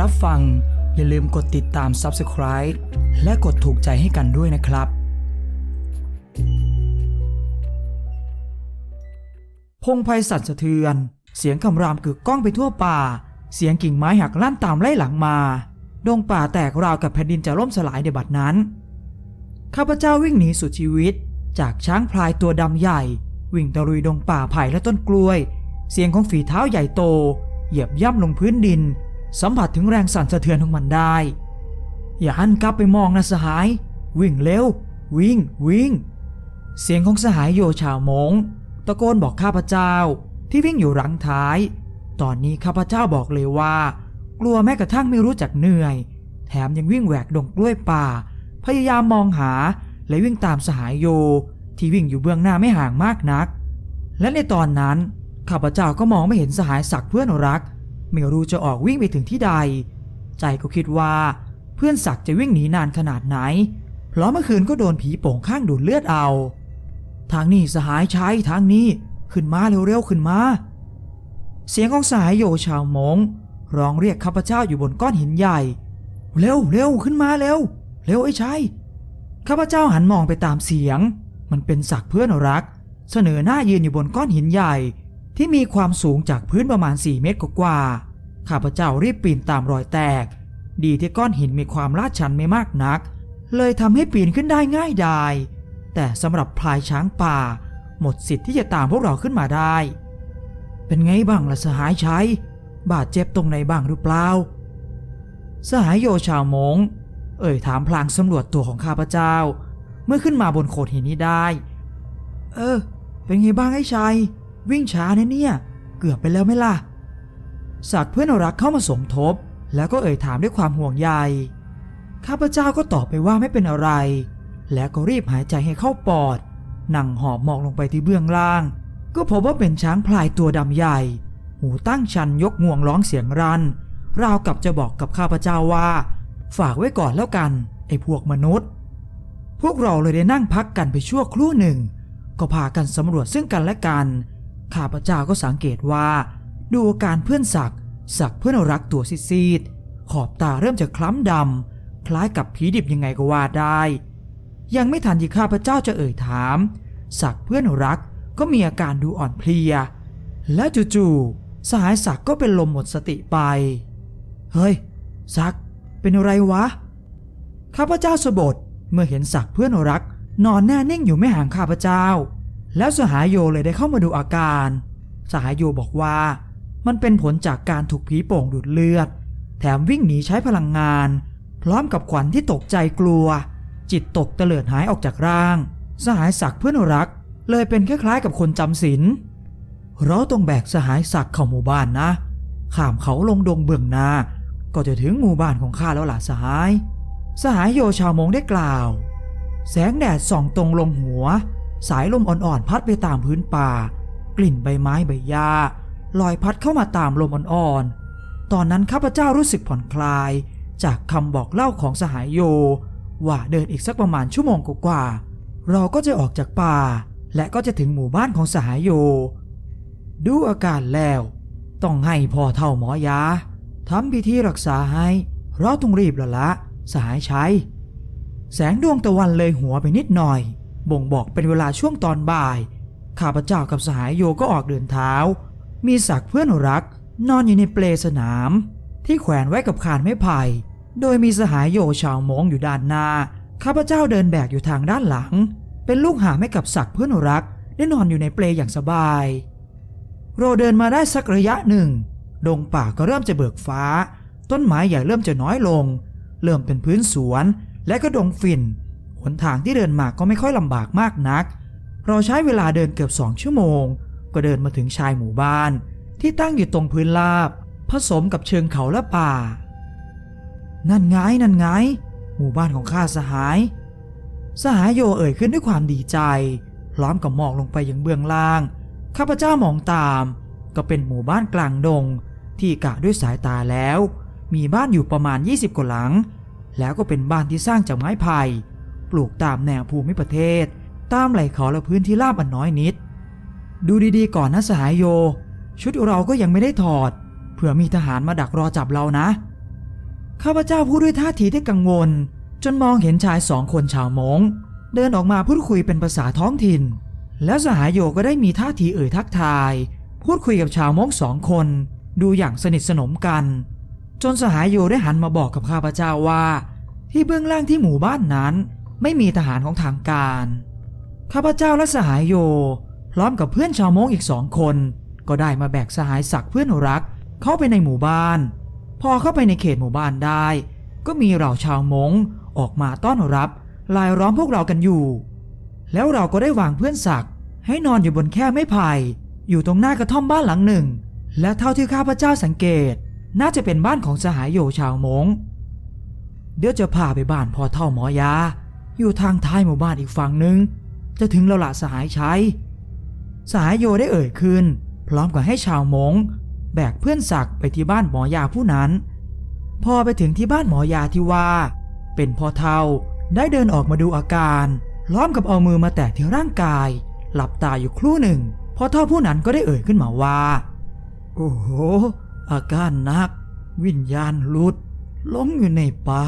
รับฟัง อย่าลืมกดติดตาม Subscribe และกดถูกใจให้กันด้วยนะครับ พงไพสั่นสะเทือน เสียงคำรามกึกก้องไปทั่วป่า เสียงกิ่งไม้หักลั่นตามไล่หลังมาดงป่าแตกราวกับแผ่นดินจะล่มสลายในบัดนั้น ข้าพเจ้าวิ่งหนีสุดชีวิต จากช้างพลายตัวดำใหญ่ วิ่งตะลุยดงป่าไผ่และต้นกล้วย เสียงของฝีเท้าใหญ่โต เหยียบย่ำลงพื้นดิน สัมผัสถึงแรงสั่นสะเทือนของมันได้ อย่าหันกลับไปมองนะสหาย วิ่งเร็ว วิ่ง วิ่ง เสียงของสหายโยชาวมงตะโกนบอกข้าพเจ้าที่วิ่งอยู่หลังท้าย ตอนนี้ข้าพเจ้าบอกเลยว่า กลัวแม้กระทั่งไม่รู้จักเหนื่อย แถมยังวิ่งแหวกดงกล้วยป่า พยายามมองหาและวิ่งตามสหายโย ที่วิ่งอยู่เบื้องหน้าไม่ห่างมากนัก และในตอนนั้นข้าพเจ้าก็มองไม่เห็นสหายศักดิ์เพื่อนรัก ไม่รู้จะออกวิ่งไปถึงที่ใด ใจก็คิดว่า เพื่อนศักดิ์จะวิ่งหนีนานขนาดไหน เพราะเมื่อคืนก็โดนผีโป่งข้างดูดเลือดเอา ทางนี้สหายใช้ทางนี้ขึ้นมาเร็วๆขึ้นมา เสียงของสหายโยชาวมงร้องเรียกข้าพเจ้าอยู่บนก้อนหินใหญ่ เร็วเร็วขึ้นมาเร็ว เร็วไอ้ชัยข้าพเจ้าหันมองไปตามเสียง มันเป็นศักดิ์เพื่อนรัก เสนอหน้ายืนอยู่บนก้อนหินใหญ่ ที่มีความสูงจากพื้นประมาณ 4 เมตรกว่า ข้าพเจ้ารีบปีนตามรอยแตก ดีที่ก้อนหินมีความลาดชันไม่มากนัก เลยทำให้ปีนขึ้นได้ง่ายดาย แต่สำหรับพลายช้างป่า หมดสิทธิ์ที่จะตามพวกเราขึ้นมาได้ เป็นไงบ้างล่ะสหายชัย บาดเจ็บตรงไหนบ้างหรือเปล่า สหายโยชาวมง เอ่ยถามพลางสำรวจตัวของข้าพเจ้า เมื่อขึ้นมาบนโขดหินนี้ได้ เออ เป็นไงบ้างไอ้ชัย วิ่งช้าเนี่ยเนี่ย เกือบไปแล้วไหมล่ะศักดิ์เพื่อนรักเข้ามาสมทบ แล้วก็เอ่ยถามด้วยความห่วงใย ข้าพเจ้าก็ตอบไปว่าไม่เป็นอะไร แล้วก็รีบหายใจให้เข้าปอด นั่งหอบมองลงไปที่เบื้องล่าง ก็พบว่าเป็นช้างพลายตัวดำใหญ่ หูตั้งชันยกงวงร้องเสียงรัน ราวกับจะบอกกับข้าพเจ้าว่า ฝากไว้ก่อนแล้วกัน ไอ้พวกมนุษย์ พวกเราเลยได้นั่งพักกันไปชั่วครู่หนึ่ง ก็พากันสำรวจซึ่งกันและกัน ข้าพเจ้าก็สังเกตว่า ดูอาการเพื่อนศักดิ์ศักดิ์เพื่อนรักตัวซีดๆขอบตาเริ่มจะคล้ำดำคล้ายกับผีดิบยังไงก็ว่าได้ ยังไม่ทันที่ข้าพเจ้าจะเอ่ยถาม ศักดิ์เพื่อนรักก็มีอาการดูอ่อนเพลีย และจู่ๆสหายศักดิ์ก็เป็นลมหมดสติไป เฮ้ยศักดิ์เป็นอะไรวะ ข้าพเจ้าสะบดเมื่อเห็นศักดิ์เพื่อนรัก นอนแน่นิ่งอยู่ไม่ห่างข้าพเจ้า แล้วสหายโยเลยได้เข้ามาดูอาการ สหายโยบอกว่า มันเป็นผลจากการถูกผีโป่งดูดเลือด แถมวิ่งหนีใช้พลังงาน พร้อมกับขวัญที่ตกใจกลัว จิตตกเตลิดหายออกจากร่าง สหายศักดิ์เพื่อนรัก เลยเป็นคล้ายๆกับคนจำศีลเราต้องแบกสหายศักดิ์เข้าหมู่บ้านนะข้ามเขาลงดงเบื้องหน้าก็จะถึงหมู่บ้านของข้าแล้วล่ะสหาย สหายโยชาวมงได้กล่าว แสงแดดส่องตรงลงหัว สายลมอ่อนๆพัดไปตามพื้นป่า กลิ่นใบไม้ใบหญ้าลอยพัดเข้ามาตามลมอ่อนๆ ตอนนั้นข้าพเจ้ารู้สึกผ่อนคลาย จากคำบอกเล่าของสหายโย ว่าเดินอีกสักประมาณชั่วโมงกว่าๆเราก็จะออกจากป่า และก็จะถึงหมู่บ้านของสหายโย ดูอาการแล้ว ต้องให้พ่อเท่าหมอยาทำพิธีรักษาให้เราต้องรีบแล้วละสหายชัยแสงดวงตะวันเลยหัวไปนิดหน่อย บ่งบอกเป็นเวลาช่วงตอนบ่าย ข้าพเจ้ากับสหายโยก็ออกเดินเท้า มีศักดิ์เพื่อนรัก นอนอยู่ในเปลสนาม ที่แขวนไว้กับคานไม้ไผ่ โดยมีสหายโยชาวมงอยู่ด้านหน้า ข้าพเจ้าเดินแบกอยู่ทางด้านหลัง เป็นลูกหาให้กับศักดิ์เพื่อนรัก ได้นอนอยู่ในเปลอย่างสบาย เราเดินมาได้สักระยะหนึ่ง ดงป่าก็เริ่มจะเบิกฟ้า ต้นไม้ใหญ่เริ่มจะน้อยลง เริ่มเป็นพื้นสวน และก็ดงฝิ่น หนทางที่เดินมาก็ไม่ค่อยลำบากมากนัก เราใช้เวลาเดินเกือบสองชั่วโมง ก็เดินมาถึงชายหมู่บ้าน ที่ตั้งอยู่ตรงพื้นราบ ผสมกับเชิงเขาและป่า นั่นไงนั่นไง หมู่บ้านของข้าสหาย สหายโยเอ่ยขึ้นด้วยความดีใจพร้อมกับมองลงไปยังเบื้องล่าง ข้าพเจ้ามองตาม ก็เป็นหมู่บ้านกลางดง ที่กะด้วยสายตาแล้ว มีบ้านอยู่ประมาณ 20กว่าหลัง แล้วก็เป็นบ้านที่สร้างจากไม้ไผ่ ปลูกตามแนวภูมิประเทศ ตามไหล่เขาและพื้นที่ราบอันน้อยนิด ดูดีๆก่อนนะสหายโย ชุดเราก็ยังไม่ได้ถอด เผื่อมีทหารมาดักรอจับเรานะ ข้าพเจ้าพูดด้วยท่าทีที่กังวล จนมองเห็นชายสองคนชาวมงเดินออกมาพูดคุยเป็นภาษาท้องถิ่น แล้วสหายโยก็ได้มีท่าทีเอ่ยทักทาย พูดคุยกับชาวมงสองคน ดูอย่างสนิทสนมกัน จนสหายโยได้หันมาบอกกับข้าพเจ้าว่า ที่เบื้องล่างที่หมู่บ้านนั้น ไม่มีทหารของทางการ ข้าพเจ้าและสหายโย พร้อมกับเพื่อนชาวมงอีกสองคน ก็ได้มาแบกสหายศักดิ์เพื่อนรักเข้าไปในหมู่บ้าน พอเข้าไปในเขตหมู่บ้านได้ ก็มีเราชาวมงออกมาต้อนรับลายล้อมพวกเรากันอยู่ แล้วเราก็ได้วางเพื่อนศักดิ์ให้นอนอยู่บนแค่ไม้ไผ่อยู่ตรงหน้ากระท่อมบ้านหลังหนึ่ง และเท่าที่ข้าพเจ้าสังเกต น่าจะเป็นบ้านของสหายโยชาวมงเดี๋ยวจะพาไปบ้านพ่อเท่าหมอยา อยู่ทางท้ายหมู่บ้านอีกฝั่งหนึ่งจะถึงแล้วละสหายชัยสหายโยได้เอ่ยขึ้น พร้อมกับให้ชาวมงแบกเพื่อนศักด์ไปที่บ้านหมอยาผู้นั้น พอไปถึงที่บ้านหมอยาที่ว่า เป็นพ่อเท่าได้เดินออกมาดูอาการล้อมกับเอามือมาแตะที่ร่างกาย หลับตาอยู่ครู่หนึ่งพ่อเท่าผู้นั้นก็ได้เอ่ยขึ้นมาว่า โอ้โห อาการนัก วิญญาณหลุดหลงอยู่ในป่า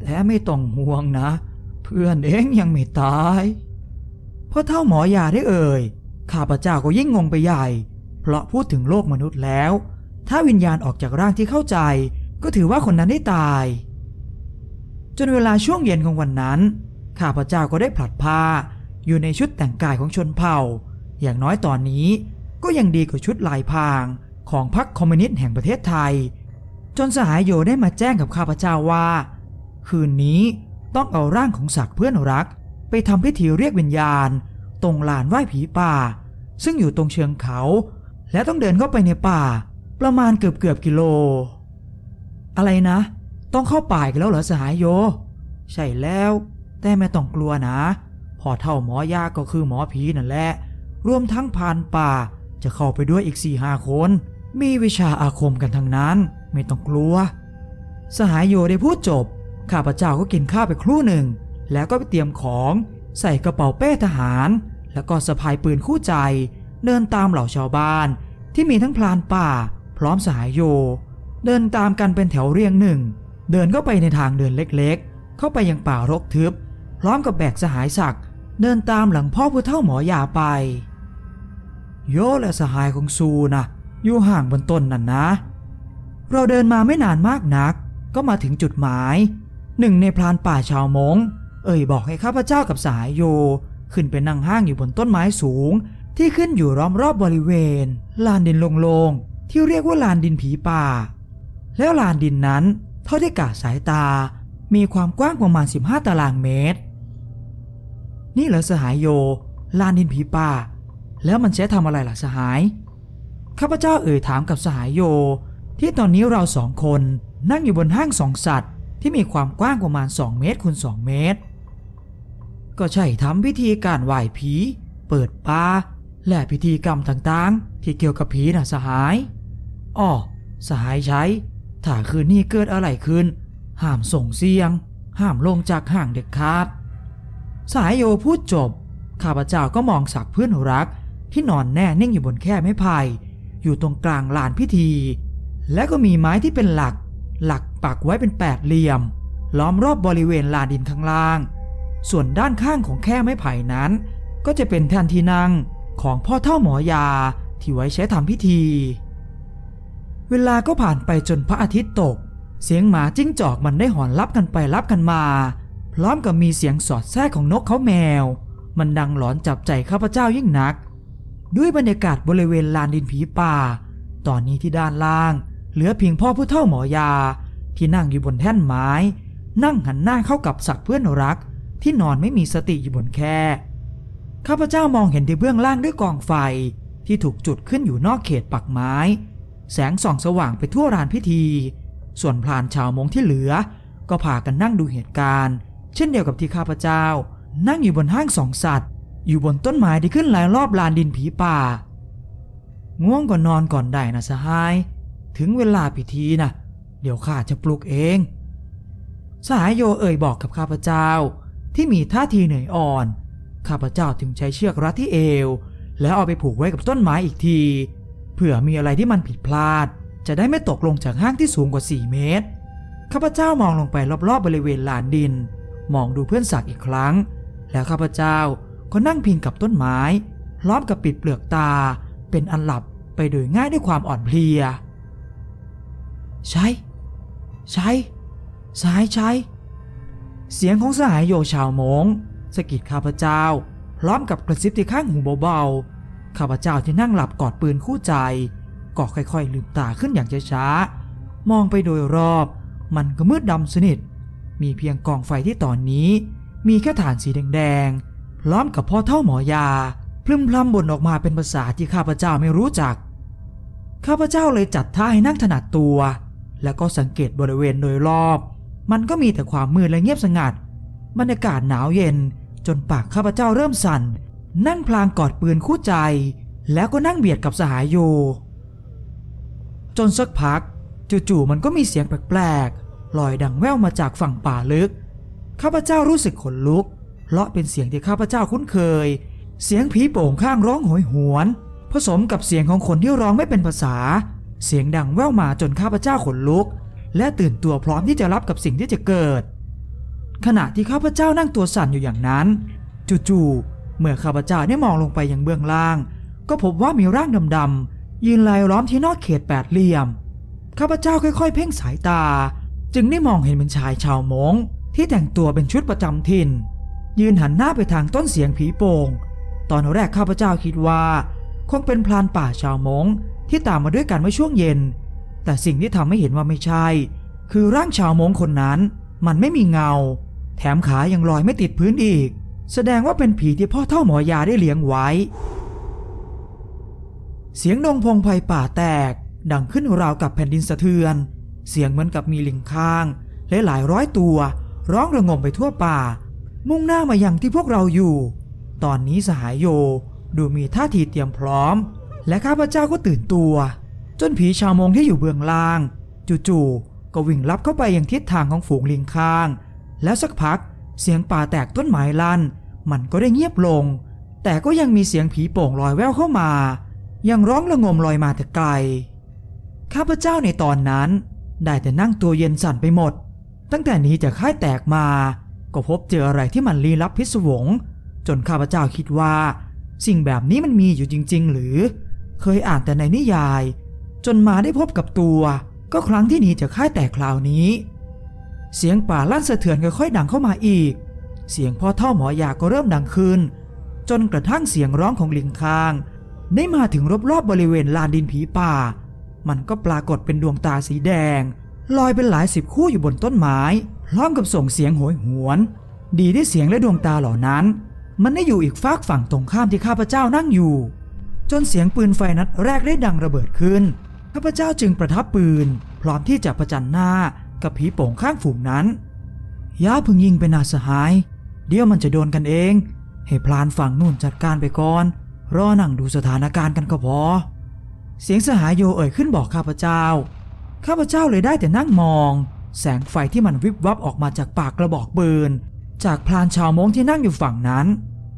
แต่ไม่ต้องห่วงนะ เพื่อนเองยังไม่ตายพ่อเท่าหมอยาได้เอ่ย ข้าพเจ้าก็ยิ่งงงไปใหญ่ เพราะพูดถึงโลกมนุษย์แล้ว ถ้าวิญญาณออกจากร่างที่เข้าใจ ก็ถือว่าคนนั้นได้ตาย จนเวลาช่วงเย็นของวันนั้น ข้าพเจ้าก็ได้ผลัดผ้า อยู่ในชุดแต่งกายของชนเผ่า อย่างน้อยตอนนี้ก็ยังดีกว่าชุดลายพรางของพรรคคอมมิวนิสต์แห่งประเทศไทย จนสหายโยได้มาแจ้งกับข้าพเจ้าว่า คืนนี้ ต้องเอาร่างของศักดิ์เพื่อนรัก ไปทำพิธีเรียกวิญญาณ ตรงลานไหว้ผีป่า ซึ่งอยู่ตรงเชิงเขา และต้องเดินเข้าไปในป่า ประมาณเกือบเกือบกิโล อะไรนะ ต้องเข้าป่าอีกแล้วเหรอสหายโย ใช่แล้ว แต่ไม่ต้องกลัวนะพอเท่าหมอยาก็คือหมอผีนั่นแหละ รวมทั้งพรานป่า จะเข้าไปด้วยอีกสี่ห้าคน มีวิชาอาคมกันทั้งนั้น ไม่ต้องกลัว สหายโยได้พูดจบ ข้าพเจ้าก็กินข้าวไปครู่หนึ่ง แล้วก็ไปเตรียมของใส่กระเป๋าเป้ทหาร แล้วก็สะพายปืนคู่ใจ เดินตามเหล่าชาวบ้าน ที่มีทั้งพลานป่า พร้อมสหายโย เดินตามกันเป็นแถวเรียงหนึ่ง เดินเข้าไปในทางเดินเล็กๆ เข้าไปยังป่ารกทึบ พร้อมกับแบกสหายศักดิ์เดินตามหลังพ่อผู้เฒ่าหมอยาไป โยและสหายของซูนะอยู่ห่างบนต้นนั่นนะ เราเดินมาไม่นานมากนัก ก็มาถึงจุดหมาย หนึ่งในพรานป่าชาวมงเอ่ยบอกให้ข้าพเจ้ากับสายโย ขึ้นไปนั่งห้างอยู่บนต้นไม้สูง ที่ขึ้นอยู่ล้อมรอบบริเวณ ลานดินโล่งๆที่เรียกว่าลานดินผีป่า แล้วลานดินนั้นเท่าที่กะสายตา มีความกว้างประมาณ 15 ตารางเมตร นี่เหรอสหายโย ลานดินผีป่า แล้วมันใช้ทำอะไรล่ะสหาย ข้าพเจ้าเอ่ยถามกับสหายโย ที่ตอนนี้เราสองคนนั่งอยู่บนห้างสองสัตว์ ที่มีความกว้างประมาณ 2 เมตรคูณ2เมตร ก็ใช่ทำพิธีการไหว้ผี เปิดป่าและพิธีกรรมต่างๆ ที่เกี่ยวกับผีน่ะสหายอ้อสหายใช้ ถ้าคืนนี้เกิดอะไรขึ้น ห้ามส่งเสียง ห้ามลงจากห้างเด็ดขาด สายโยพูดจบ ข้าพเจ้าก็มองสักเพื่อนรัก ที่นอนแน่นิ่งอยู่บนแค่ไม้ไผ่อยู่ตรงกลางลานพิธี และก็มีไม้ที่เป็นหลัก หลัก ปักไว้เป็นแปดเหลี่ยม ล้อมรอบบริเวณลานดินข้างล่าง ส่วนด้านข้างของแค่ไม้ไผ่นั้น ก็จะเป็นแท่นที่นั่งของพ่อเท่าหมอยาที่ไว้ใช้ทำพิธี เวลาก็ผ่านไปจนพระอาทิตย์ตก เสียงหมาจิ้งจอกมันได้หอนรับกันไปรับกันมา พร้อมกับมีเสียงสอดแทรกของนกเขาแมว มันดังหลอนจับใจข้าพเจ้ายิ่งนัก ด้วยบรรยากาศบริเวณลานดินผีป่า ตอนนี้ที่ด้านล่าง เหลือเพียงพ่อผู้เฒ่าหมอยา ที่นั่งอยู่บนแท่นไม้ นั่งหันหน้าเข้ากับสักเพื่อนรัก ที่นอนไม่มีสติอยู่บนแคร่ข้าพเจ้ามองเห็นที่เบื้องล่างด้วยกองไฟที่ถูกจุดขึ้นอยู่นอกเขตปักไม้ แสงส่องสว่างไปทั่วลานพิธี ส่วนพลานชาวมงที่เหลือ ก็พากันนั่งดูเหตุการณ์ เช่นเดียวกับที่ข้าพเจ้า นั่งอยู่บนห้างสองสัตว์ อยู่บนต้นไม้ที่ขึ้นหลายรอบลานดินผีป่า ง่วงก่อนนอนก่อนได้นะสหาย ถึงเวลาพิธีนะ เดี๋ยวข้าจะปลุกเอง สหายโยเอ่ยบอกกับข้าพเจ้าที่มีท่าทีเหนื่อยอ่อน ข้าพเจ้าจึงใช้เชือกรัดที่เอว แล้วเอาไปผูกไว้กับต้นไม้อีกที เผื่อมีอะไรที่มันผิดพลาด จะได้ไม่ตกลงจากห้างที่สูงกว่า 4 เมตร ข้าพเจ้ามองลงไปรอบๆบริเวณลานดิน มองดูเพื่อนสักดิ์อีกครั้ง แล้วข้าพเจ้าก็นั่งพิงกับต้นไม้ ล้อมกับปิดเปลือกตา เป็นอันหลับไปโดยง่ายด้วยความอ่อนเพลีย ใช่ ใช่สายใช่เสียงของสหายโยชาวมงสะกิดข้าพเจ้า พร้อมกับกระซิบที่ข้างหูเบาๆ ข้าพเจ้าที่นั่งหลับกอดปืนคู่ใจ ก็ค่อยๆ ลืมตาขึ้นอย่างช้าๆ มองไปโดยรอบ มันก็มืดดำสนิท มีเพียงกองไฟที่ตอนนี้ มีแค่ฐานสีแดงๆ พร้อมกับพ่อเท่าหมอยา พลึมพลำบ่นออกมาเป็นภาษาที่ข้าพเจ้าไม่รู้จัก ข้าพเจ้าเลยจัดท่าให้นั่งถนัดตัว แล้วก็สังเกตบริเวณโดยรอบ มันก็มีแต่ความมืดและเงียบสงัด บรรยากาศหนาวเย็น จนปากข้าพเจ้าเริ่มสั่น นั่งพลางกอดปืนคู่ใจ แล้วก็นั่งเบียดกับสหายโยจนสักพัก จู่ๆมันก็มีเสียงแปลกๆลอยดังแว่วมาจากฝั่งป่าลึก ข้าพเจ้ารู้สึกขนลุก เพราะเป็นเสียงที่ข้าพเจ้าคุ้นเคย เสียงผีโป่งข้างร้องโหยหวน ผสมกับเสียงของคนที่ร้องไม่เป็นภาษา เสียงดังแว่วมาจนข้าพเจ้าขนลุก และตื่นตัวพร้อมที่จะรับกับสิ่งที่จะเกิด ขณะที่ข้าพเจ้านั่งตัวสั่นอยู่อย่างนั้น จู่ๆเมื่อข้าพเจ้าได้มองลงไปยังเบื้องล่าง ก็พบว่ามีร่างดำๆยืนลายล้อมที่นอกเขตแปดเหลี่ยมข้าพเจ้าค่อยๆ เพ่งสายตา จึงได้มองเห็นเป็นชายชาวมงที่แต่งตัวเป็นชุดประจำถิ่น ยืนหันหน้าไปทางต้นเสียงผีโป่งตอนแรกข้าพเจ้าคิดว่า คงเป็นพรานป่าชาวมง ที่ตามมาด้วยกันเมื่อช่วงเย็น แต่สิ่งที่ทำให้เห็นว่าไม่ใช่ คือร่างชาวมงคนนั้น มันไม่มีเงา แถมขายังลอยไม่ติดพื้นอีก แสดงว่าเป็นผีที่พ่อเท่าหมอยาได้เลี้ยงไว้ เสียงดงพงไพป่าแตก ดังขึ้นราวกับแผ่นดินสะเทือน เสียงเหมือนกับมีลิงข้างและหลายร้อยตัว ร้องระงมไปทั่วป่า มุ่งหน้ามายังที่พวกเราอยู่ ตอนนี้สหายโยดูมีท่าทีเตรียมพร้อม และข้าพเจ้าก็ตื่นตัว จนผีชาวมงที่อยู่เบื้องล่าง จู่ๆก็วิ่งลับเข้าไปยังทิศทางของฝูงลิงข้าง แล้วสักพักเสียงป่าแตกต้นไม้ลั่น มันก็ได้เงียบลง แต่ก็ยังมีเสียงผีโป่งลอยแววเข้ามา ยังร้องระงมลอยมาแต่ไกล ข้าพเจ้าในตอนนั้น ได้แต่นั่งตัวเย็นสั่นไปหมด ตั้งแต่หนี้จากค่ายแตกมา ก็พบเจออะไรที่มันลี้ลับพิศวง จนข้าพเจ้าคิดว่า สิ่งแบบนี้มันมีอยู่จริง ๆ หรือ เคยอ่านแต่ในนิยาย จนมาได้พบกับตัว ก็ครั้งที่หนีจากค่ายแตกคราวนี้ เสียงป่าลั่นสะเทือนค่อยๆดังเข้ามาอีก เสียงพ่อเท่าหมอยาก็เริ่มดังขึ้น จนกระทั่งเสียงร้องของลิงคาง ได้มาถึงรอบๆบริเวณลานดินผีป่า มันก็ปรากฏเป็นดวงตาสีแดง ลอยเป็นหลายสิบคู่อยู่บนต้นไม้พร้อมกับส่งเสียงโหยหวน ดีที่เสียงและดวงตาเหล่านั้น มันได้อยู่อีกฝากฝั่งตรงข้ามที่ข้าพเจ้านั่งอยู่ จนเสียงปืนไฟนัดแรกได้ดังระเบิดขึ้น ข้าพเจ้าจึงประทับปืน พร้อมที่จะประจันหน้ากับผีโป่งข้างฝูงนั้นย่าพึงยิงเป็นนาสหาย เดี๋ยวมันจะโดนกันเอง ให้พลานฝั่งนู่นจัดการไปก่อน รอนั่งดูสถานการณ์กันก็พอ เสียงสหายโยเอ่ยขึ้นบอกข้าพเจ้า ข้าพเจ้าเลยได้แต่นั่งมอง แสงไฟที่มันวิบวับออกมาจากปากกระบอกปืน จากพลานชาวมงที่นั่งอยู่ฝั่งนั้น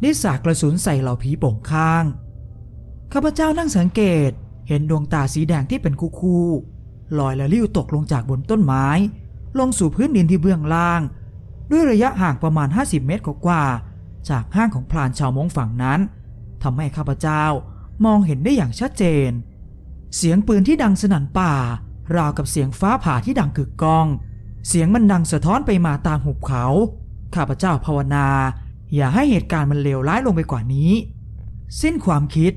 ได้สาดกระสุนใส่เหล่าผีโป่งข้าง ข้าพเจ้านั่งสังเกต เห็นดวงตาสีแดงที่เป็นคู่ๆลอยและลิ้วตกลงจากบนต้นไม้ ลงสู่พื้นดินที่เบื้องล่าง ด้วยระยะห่างประมาณ 50 เมตรกว่าจากห้างของพลานชาวมงฝั่งนั้นทำให้ข้าพเจ้ามองเห็นได้อย่างชัดเจน เสียงปืนที่ดังสนั่นป่า ราวกับเสียงฟ้าผ่าที่ดังกึกก้อง เสียงมันดังสะท้อนไปมาตามหุบเขา ข้าพเจ้าภาวนา อย่าให้เหตุการณ์มันเลวร้ายลงไปกว่านี้ สิ้นความคิด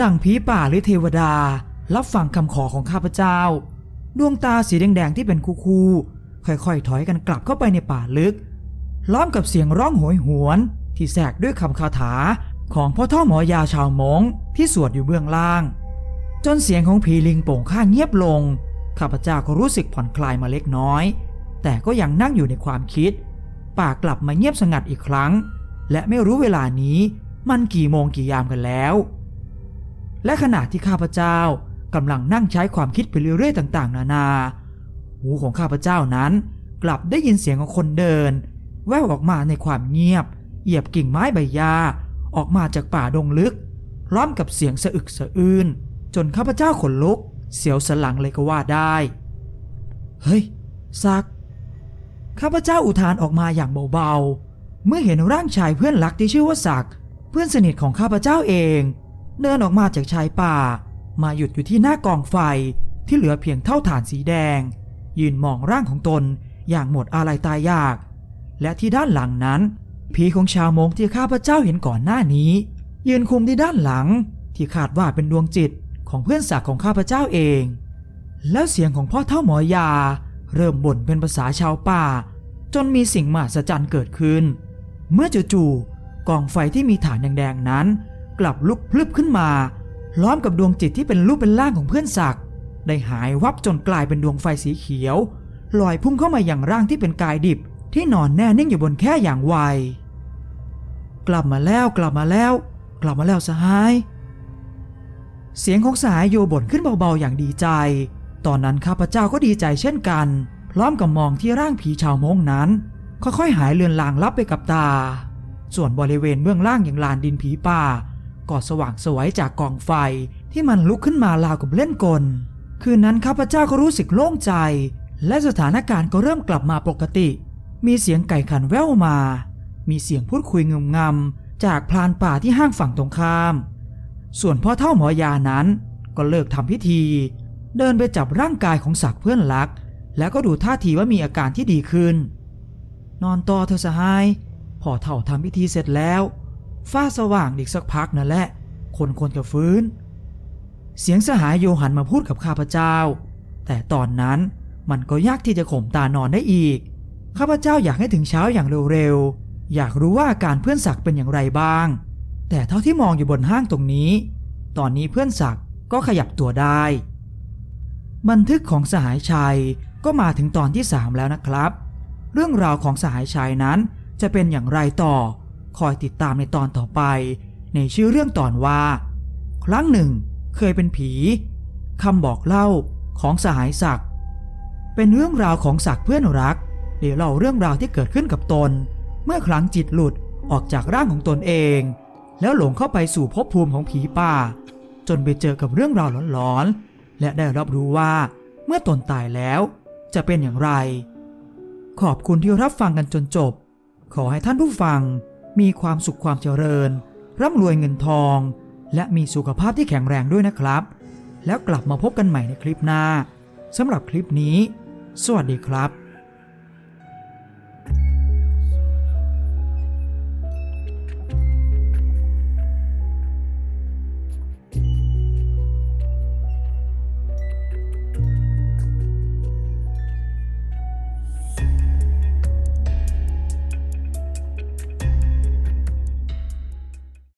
ดั่งผีป่าหรือเทวดา รับฟังคำขอของข้าพเจ้า ดวงตาสีแดงๆที่เป็นคู่ๆค่อยๆ ถอยกันกลับเข้าไปในป่าลึก ล้อมกับเสียงร้องโหยหวน ที่แทรกด้วยคำคาถาของพ่อท่อหมอยาชาวมงที่สวดอยู่เบื้องล่าง จนเสียงของผีลิงโป่งข้างเงียบลง ข้าพเจ้าก็รู้สึกผ่อนคลายมาเล็กน้อย แต่ก็ยังนั่งอยู่ในความคิดปากกลับมาเงียบสงัดอีกครั้ง และไม่รู้เวลานี้มันกี่โมงกี่ยามกันแล้ว และขณะที่ข้าพเจ้ากำลังนั่งใช้ความคิดไปเรื่อยๆต่าง ๆ นานา หูของข้าพเจ้านั้น กลับได้ยินเสียงของคนเดิน แว่วออกมาในความเงียบ เหยียบกิ่งไม้ใบหญ้าออกมาจากป่าดงลึก พร้อมกับเสียงสะอึกสะอื้นจนข้าพเจ้าขนลุก เสียวสลังเลยก็ว่าได้ เฮ้ยซัก ข้าพเจ้าอุทานออกมาอย่างเบาๆ เมื่อเห็นร่างชายเพื่อนรักที่ชื่อว่าศักเพื่อนสนิทของข้าพเจ้าเอง เดินออกมาจากชายป่า มาหยุดอยู่ที่หน้ากองไฟที่เหลือเพียงเท่าฐานสีแดง ยืนมองร่างของตนอย่างหมดอาลัยตายยาก และที่ด้านหลังนั้น ผีของชาวมงที่ข้าพเจ้าเห็นก่อนหน้านี้ ยืนคุมที่ด้านหลัง ที่คาดว่าเป็นดวงจิตของเพื่อนศักดิ์ของข้าพเจ้าเอง แล้วเสียงของพ่อเท่าหมอยา เริ่มบ่นเป็นภาษาชาวป่า จนมีสิ่งมหัศจรรย์เกิดขึ้น เมื่อจู่ๆกองไฟที่มีฐานแดงๆนั้น กลับลุกพลึบขึ้นมาล้อมกับดวงจิตที่เป็นรูปเป็นร่างของเพื่อนศักดิ์ได้หายวับจนกลายเป็นดวงไฟสีเขียวลอยพุ่งเข้ามาอย่างร่างที่เป็นกายดิบ ที่นอนแน่นิ่งอยู่บนแค่อย่างไวกลับมาแล้วกลับมาแล้ว กลับมาแล้วสหาย เสียงของสหายโยบ่นขึ้นเบาๆอย่างดีใจ ตอนนั้นข้าพเจ้าก็ดีใจเช่นกัน พร้อมกับมองที่ร่างผีชาวมงนั้น ค่อยๆหายเลือนลางลับไปกับตา ส่วนบริเวณเบื้องล่างอย่างลานดินผีป่า ก็สว่างสวยจากกองไฟที่มันลุกขึ้นมาราวกับเล่นกล คืนนั้นข้าพเจ้าก็รู้สึกโล่งใจ และสถานการณ์ก็เริ่มกลับมาปกติ มีเสียงไก่ขันแว่วมา มีเสียงพูดคุยงมงำจากพลานป่าที่ห้างฝั่งตรงข้าม ส่วนพ่อเท่าหมอยานั้น ก็เลิกทำพิธี เดินไปจับร่างกายของศักดิ์เพื่อนรัก แล้วก็ดูท่าทีว่ามีอาการที่ดีขึ้น นอนต่อเธอะสหายพอเท่าทำพิธีเสร็จแล้ว ฟ้าสว่างอีกสักพักนั่นแหละ คนคนจะฟื้น เสียงสหายโยหันมาพูดกับข้าพเจ้า แต่ตอนนั้นมันก็ยากที่จะข่มตานอนได้อีก ข้าพเจ้าอยากให้ถึงเช้าอย่างเร็วๆ อยากรู้ว่าอาการเพื่อนศักดิ์เป็นอย่างไรบ้าง แต่เท่าที่มองอยู่บนห้างตรงนี้ ตอนนี้เพื่อนศักดิ์ก็ขยับตัวได้ บันทึกของสหายชัยก็มาถึงตอนที่ 3 แล้วนะครับ เรื่องราวของสหายชัยนั้นจะเป็นอย่างไรต่อ คอยติดตามในตอนต่อไป ในชื่อเรื่องตอนว่า ครั้งหนึ่ง เคยเป็นผีคำบอกเล่าของสหายศักดิ์เป็นเรื่องราวของศักดิ์เพื่อนรักเดี๋ยวเล่าเรื่องราวที่เกิดขึ้นกับตน เมื่อครั้งจิตหลุดออกจากร่างของตนเอง แล้วหลงเข้าไปสู่ภพภูมิของผีป่า จนไปเจอกับเรื่องราวหลอนๆและได้รับรู้ว่า เมื่อตนตายแล้ว จะเป็นอย่างไร ขอบคุณที่รับฟังกันจนจบ ขอให้ท่านผู้ฟัง มีความสุขความเจริญ ร่ำรวยเงินทอง และมีสุขภาพที่แข็งแรงด้วยนะครับ แล้วกลับมาพบกันใหม่ในคลิปหน้าสำหรับคลิปนี้ สวัสดีครับ